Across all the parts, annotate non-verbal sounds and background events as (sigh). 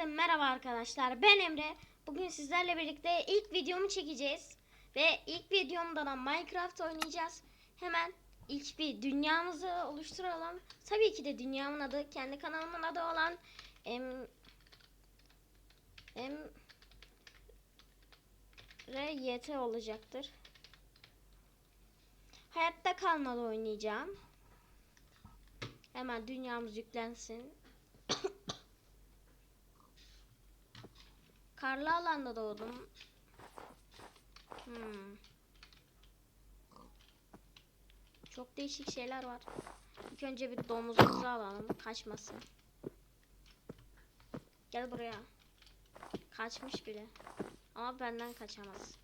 Herkese merhaba arkadaşlar. Ben Emre. Bugün sizlerle birlikte ilk videomu çekeceğiz. Ve ilk videomda da Minecraft oynayacağız. Hemen ilk bir dünyamızı oluşturalım. Tabii ki de dünyamın adı kendi kanalımın adı olan em, em, RYT olacaktır. Hayatta kalmalı oynayacağım. Hemen dünyamız yüklensin. (coughs) Karlı alanda doğdum. Hmm. Çok değişik şeyler var. İlk önce bir domuzumuzu alalım. Kaçmasın. Gel buraya. Kaçmış bile. Ama benden kaçamaz.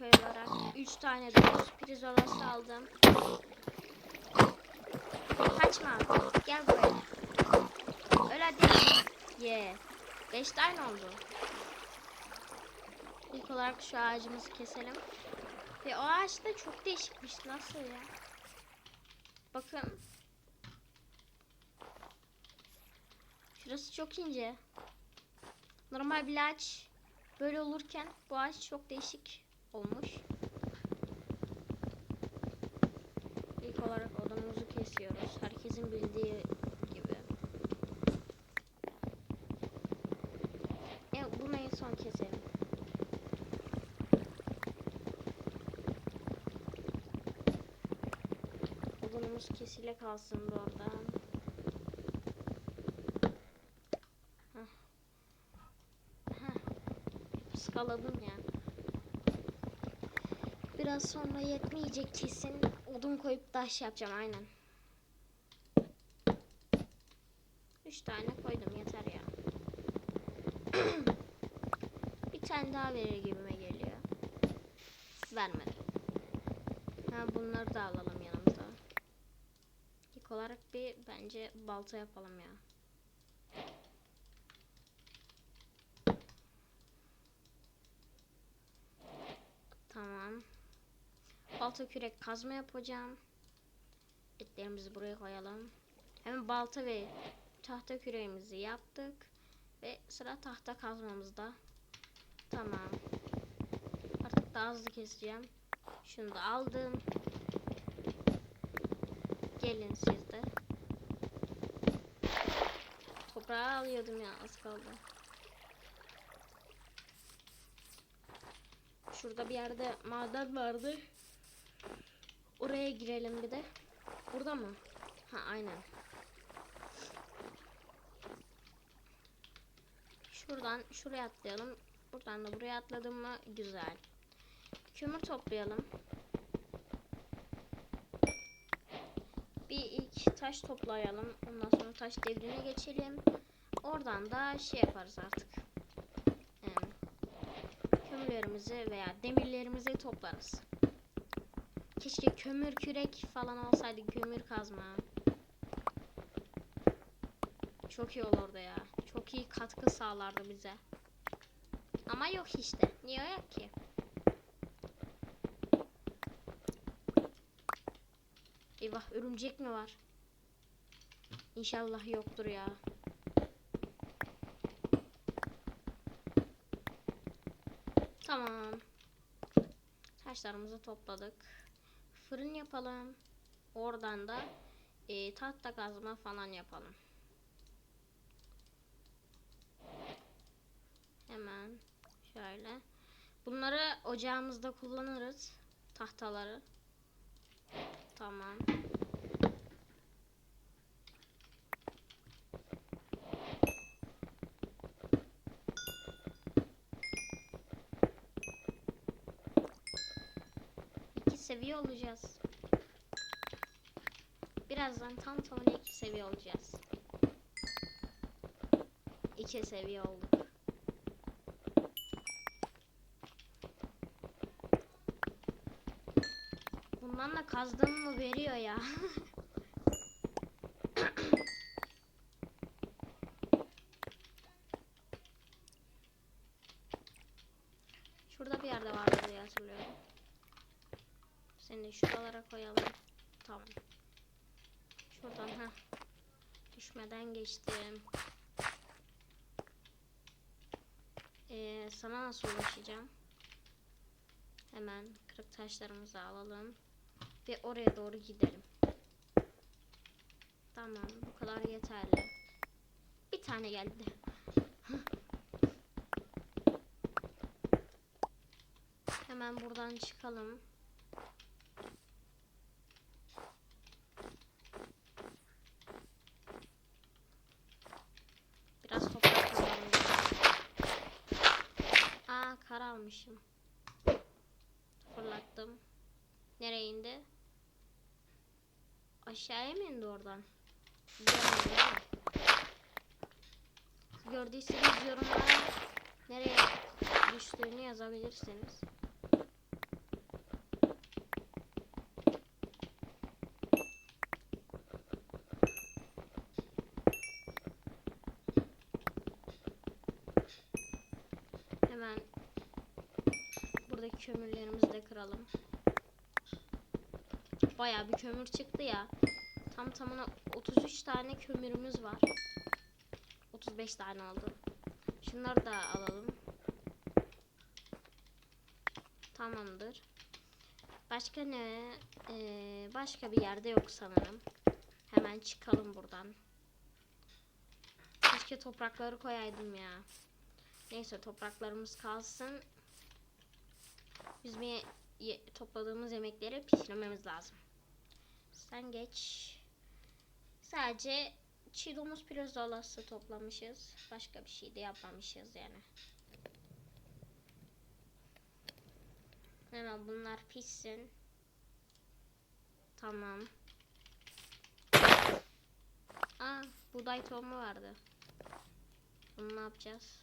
İlk olarak 3 tane domuz pirzolası aldım. Kaçma. Gel buraya. Öyle değil. Ye. 5 tane oldu. İlk olarak şu ağacımızı keselim. Ve o ağaç da çok değişikmiş. Nasıl ya? Bakın. Şurası çok ince. Normal bir ağaç böyle olurken bu ağaç çok değişik olmuş. İlk olarak odamızı kesiyoruz. Herkesin bildiği gibi. E, bunu en son keselim. Odamız kesile kalsın bu arada. Heh. Heh. Iskaladım ya. Biraz sonra yetmeyecek kesin. Odun koyup taş yapacağım aynen. Üç tane koydum yeter ya. (clears throat) bir tane daha verir gibime geliyor. Vermedi. Ha bunları da alalım yanımıza. İlk olarak bir bence balta yapalım ya. Tamam. Balta kürek kazma yapacağım. Etlerimizi buraya koyalım. Hemen balta ve tahta küreğimizi yaptık. Ve sıra tahta kazmamızda. Tamam. Artık daha hızlı keseceğim. Şunu da aldım. Gelin siz de. Toprağı alıyordum ya az kaldı. Şurada bir yerde maden vardı. Oraya girelim bir de. Burada mı? Ha aynen. Şuradan şuraya atlayalım. Buradan da buraya atladım mı güzel. Kömür toplayalım. Bir ilk taş toplayalım. Ondan sonra taş devrine geçelim. Oradan da şey yaparız artık. Yani kömürlerimizi veya demirlerimizi toplarız. Keşke kömür kürek falan olsaydı kömür kazma. Çok iyi olurdu ya. Çok iyi katkı sağlardı bize. Ama yok işte. Niye yok ki? Eyvah örümcek mi var? İnşallah yoktur ya. Tamam. Taşlarımızı topladık. Fırın yapalım. Oradan da e, tahta kazma falan yapalım. Hemen şöyle. Bunları ocağımızda kullanırız. Tahtaları. Tamam. İki seviye olacağız. Birazdan tam tamına iki seviye olacağız. İki seviye olduk. Bundan da kazdığım mı veriyor ya. (laughs) Şurada bir yerde vardı diye hatırlıyorum. Seni şuralara koyalım. Tamam. Şuradan ha. Düşmeden geçtim. Ee, sana nasıl ulaşacağım? Hemen kırık taşlarımızı alalım. Ve oraya doğru gidelim. Tamam bu kadar yeterli. Bir tane geldi. Hemen buradan çıkalım. Biraz toprak kazalım. Aa kar almışım. Fırlattım. Nereye indi? Aşağıya mı indi oradan? Gördüyseniz yorumlara nereye düştüğünü yazabilirsiniz. Hemen buradaki kömürlerimizi de kıralım. Bayağı bir kömür çıktı ya. Tam tamına 33 tane kömürümüz var. 35 tane oldu. Şunları da alalım. Tamamdır. Başka ne? Ee, başka bir yerde yok sanırım. Hemen çıkalım buradan. Keşke toprakları koyaydım ya. Neyse topraklarımız kalsın. Bizim topladığımız yemekleri pişirmemiz lazım. Sen geç. Sadece çiğ domuz pirozolası toplamışız. Başka bir şey de yapmamışız yani. Hemen bunlar pişsin. Tamam. Aa, buğday tohumu vardı. Bunu ne yapacağız?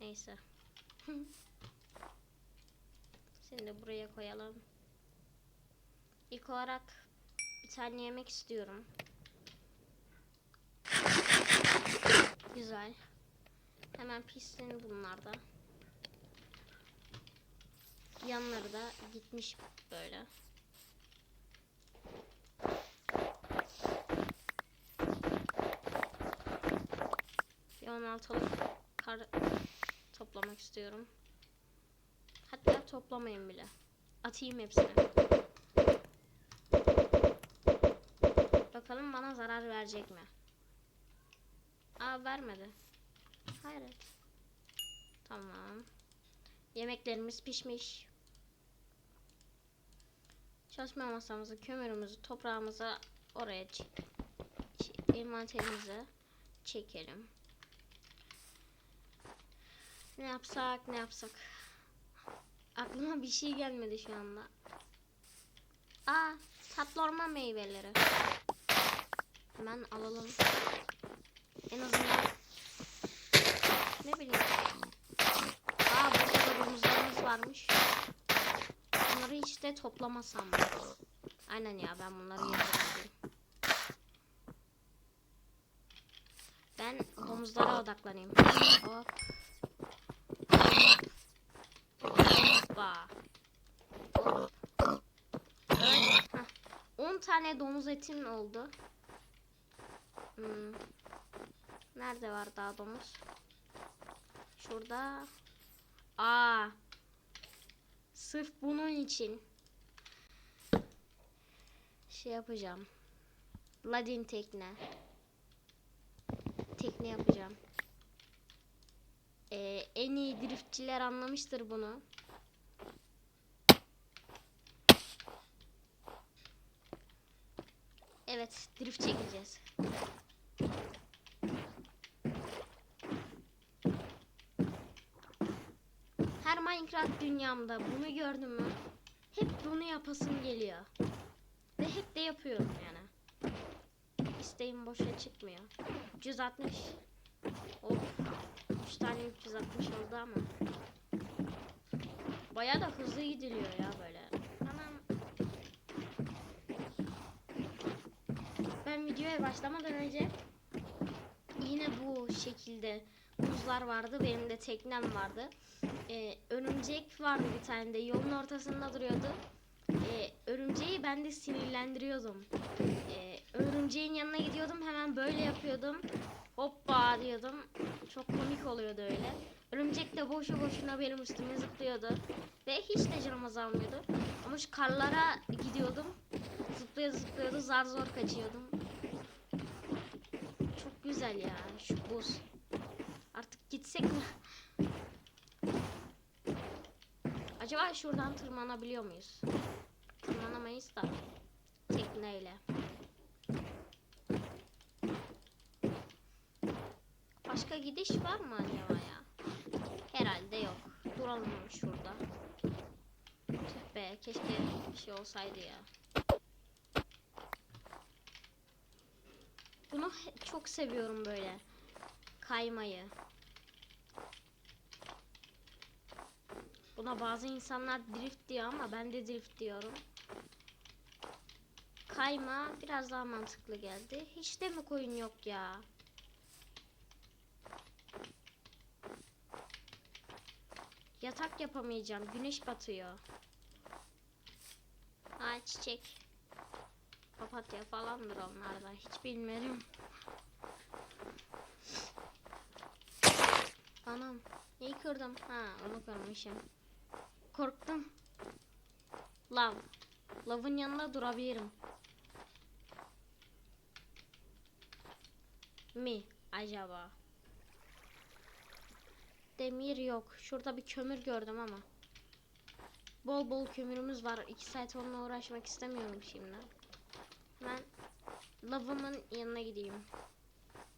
Neyse. (laughs) Şimdi buraya koyalım. İlk olarak bir tane yemek istiyorum. Güzel. Hemen pişsin bunlar da. Yanları da gitmiş böyle. Bir 16'lık kar toplamak istiyorum. Hatta toplamayın bile. Atayım hepsini. Verecek mi? Aa vermedi. Hayret. Tamam. Yemeklerimiz pişmiş. Çalışma masamızı, kömürümüzü, toprağımızı oraya çek. envanterimize çekelim. Ne yapsak, ne yapsak? Aklıma bir şey gelmedi şu anda. Aa, tatlı orman meyveleri. Hemen alalım. En azından ne bileyim. Aa burada da domuzlarımız varmış. Bunları hiç de toplamasam? Aynen ya ben bunları koyayım. Ben domuzlara odaklanayım. Hop. Hoppa. Hop. Evet. heh. 10 tane domuz etim oldu. Hmm. Nerede var daha domuz? Şurada. Aa. Sırf bunun için şey yapacağım. Ladin tekne. Tekne yapacağım. Ee, en iyi driftçiler anlamıştır bunu. Evet, drift çekeceğiz. Her Minecraft dünyamda bunu gördüm mü? Hep bunu yapasım geliyor. Ve hep de yapıyorum yani. İsteğim boşa çıkmıyor. 360. Of. 3 tane 360 oldu ama. Baya da hızlı gidiliyor ya böyle. Anam. Ben videoya başlamadan önce şekilde buzlar vardı. Benim de teknem vardı. Ee, örümcek vardı bir tane de yolun ortasında duruyordu. Ee, örümceği ben de sinirlendiriyordum. Ee, örümceğin yanına gidiyordum hemen böyle yapıyordum. Hoppa diyordum. Çok komik oluyordu öyle. Örümcek de boşu boşuna benim üstüme zıplıyordu. Ve hiç de canım azalmıyordu. Ama şu karlara gidiyordum. Zıplıyordu zıplıyordu zar zor kaçıyordum. Güzel ya şu buz. Artık gitsek mi? Acaba şuradan tırmanabiliyor muyuz? Tırmanamayız da tekneyle. Başka gidiş var mı acaba ya? Herhalde yok. Duralım şurada. Tüh be keşke bir şey olsaydı ya. He- çok seviyorum böyle. Kaymayı. Buna bazı insanlar drift diyor ama ben de drift diyorum. Kayma biraz daha mantıklı geldi. Hiç de mi koyun yok ya? Yatak yapamayacağım. Güneş batıyor. Ha çiçek. Papatya falandır onlarda. Hiç bilmiyorum. Anam. Neyi kırdım? Ha onu kırmışım. Korktum. Lav. Lavın yanında durabilirim. Mi acaba? Demir yok. Şurada bir kömür gördüm ama. Bol bol kömürümüz var. İki saat onunla uğraşmak istemiyorum şimdi. Ben lavımın yanına gideyim.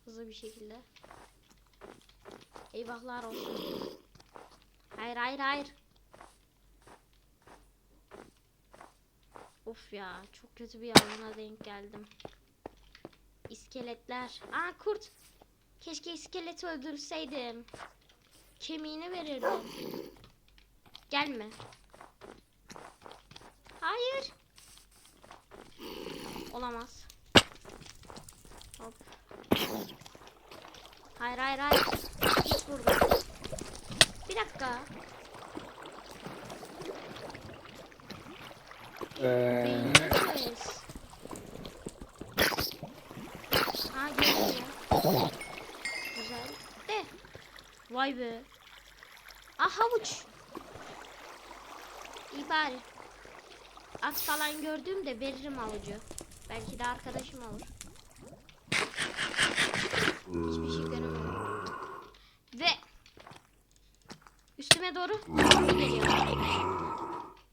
Hızlı bir şekilde. Eyvahlar olsun. Hayır hayır hayır. Of ya çok kötü bir alana denk geldim. İskeletler. Aa kurt. Keşke iskeleti öldürseydim. Kemiğini verirdim. Gelme. Hayır. Olamaz. Hop. Hayır hayır hayır. Git buradan. Bir dakika. Beğendiniz. Ha geliyor. Güzel. De. Vay be. Ah havuç. İyi bari. At falan gördüğümde veririm havucu. Belki de arkadaşım olur. Hiçbir şey. Ve üstüme doğru geliyor.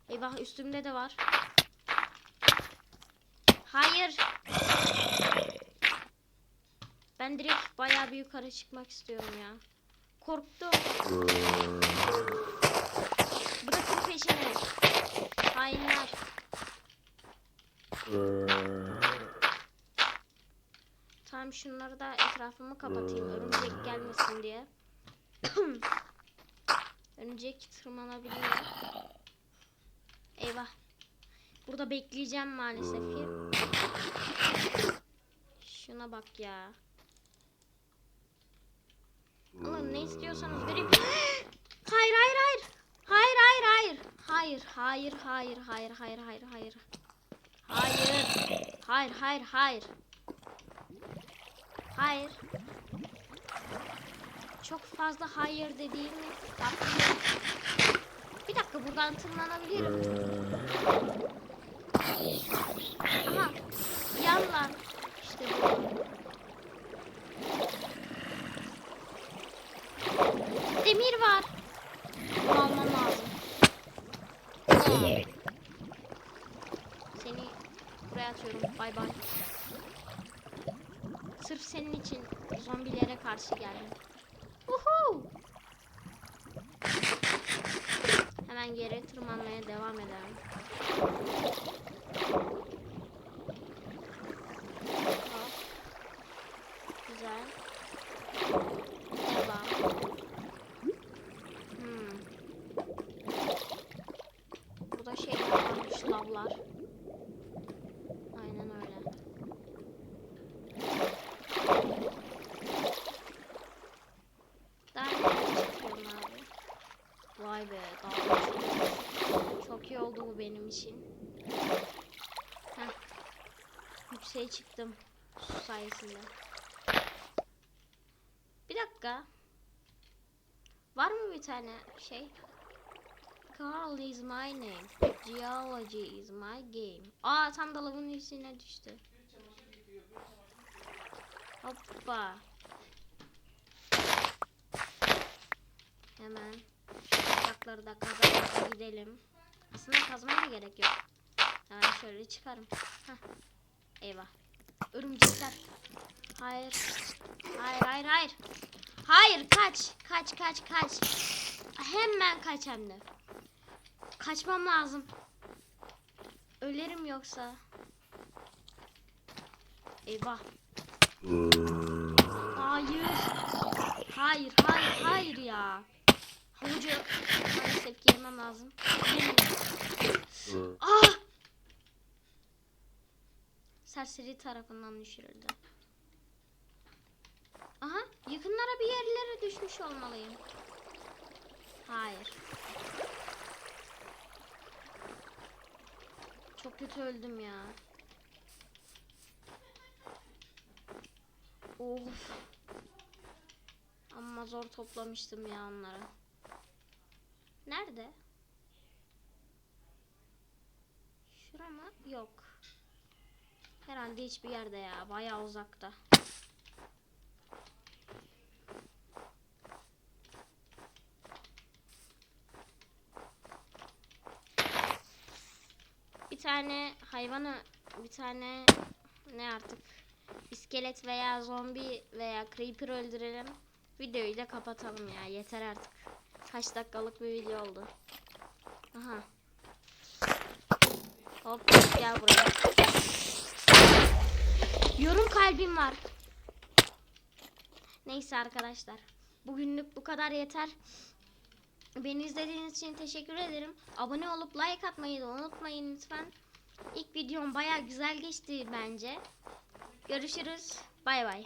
Eyvah üstümde de var. Hayır. Ben direkt bayağı bir yukarı çıkmak istiyorum ya. Korktum. Bırakın peşimi. Hainler. Tamam şunları da etrafımı kapatayım. Örümcek gelmesin diye. (clears throat) Örümcek tırmanabiliyor. Eyvah. Burada bekleyeceğim maalesef ki. Şuna bak ya. Alın ne istiyorsanız vereyim. (gasps) hayır hayır hayır. Hayır hayır hayır. Hayır hayır hayır hayır hayır hayır hayır. Hayır. Hayır hayır hayır. Hayır. Çok fazla hayır dediğimi yapmıyorum. Bir dakika buradan tırmanabilirim. Aha. Yan lan. İşte bu. Demir var. Bunu almam lazım. Seni buraya atıyorum. Bay bay. Sırf senin için zombilere karşı geldim. Uhu! Hemen geri tırmanmaya devam edelim. Hop. Güzel. Devam. Hmm. Burada şeyler varmış, lavlar. Aynen öyle. be. Daha çok, çok iyi oldu bu benim için. Heh. Yükseğe çıktım. Su sayesinde. Bir dakika. Var mı bir tane şey? Carl is my name. Geology is my game. Aa tam da lavın içine düştü. Hoppa. Hemen bacakları da kazarak gidelim. Aslında kazmaya da gerek yok. Yani şöyle çıkarım. Heh. Eyvah. Örümcekler. Hayır. Hayır hayır hayır. Hayır kaç. Kaç kaç kaç. Hemen kaç hem de. Kaçmam lazım. Ölerim yoksa. Eyvah. Hayır. Hayır, hayır, hayır ya. Havucu maalesef girmem lazım. Ah! Serseri tarafından düşürüldü. Aha, yakınlara bir yerlere düşmüş olmalıyım. Hayır. Çok kötü öldüm ya. Of. Ama zor toplamıştım ya onları. Nerede? Şura mı? Yok. Herhalde hiçbir yerde ya. Bayağı uzakta. Bir tane hayvanı, bir tane ne artık iskelet veya zombi veya creeper öldürelim. Videoyu da kapatalım ya. Yeter artık. Kaç dakikalık bir video oldu. Aha. Hop gel buraya. Yorum kalbim var. Neyse arkadaşlar. Bugünlük bu kadar yeter. Beni izlediğiniz için teşekkür ederim. Abone olup like atmayı da unutmayın lütfen. İlk videom baya güzel geçti bence. Görüşürüz. Bay bay.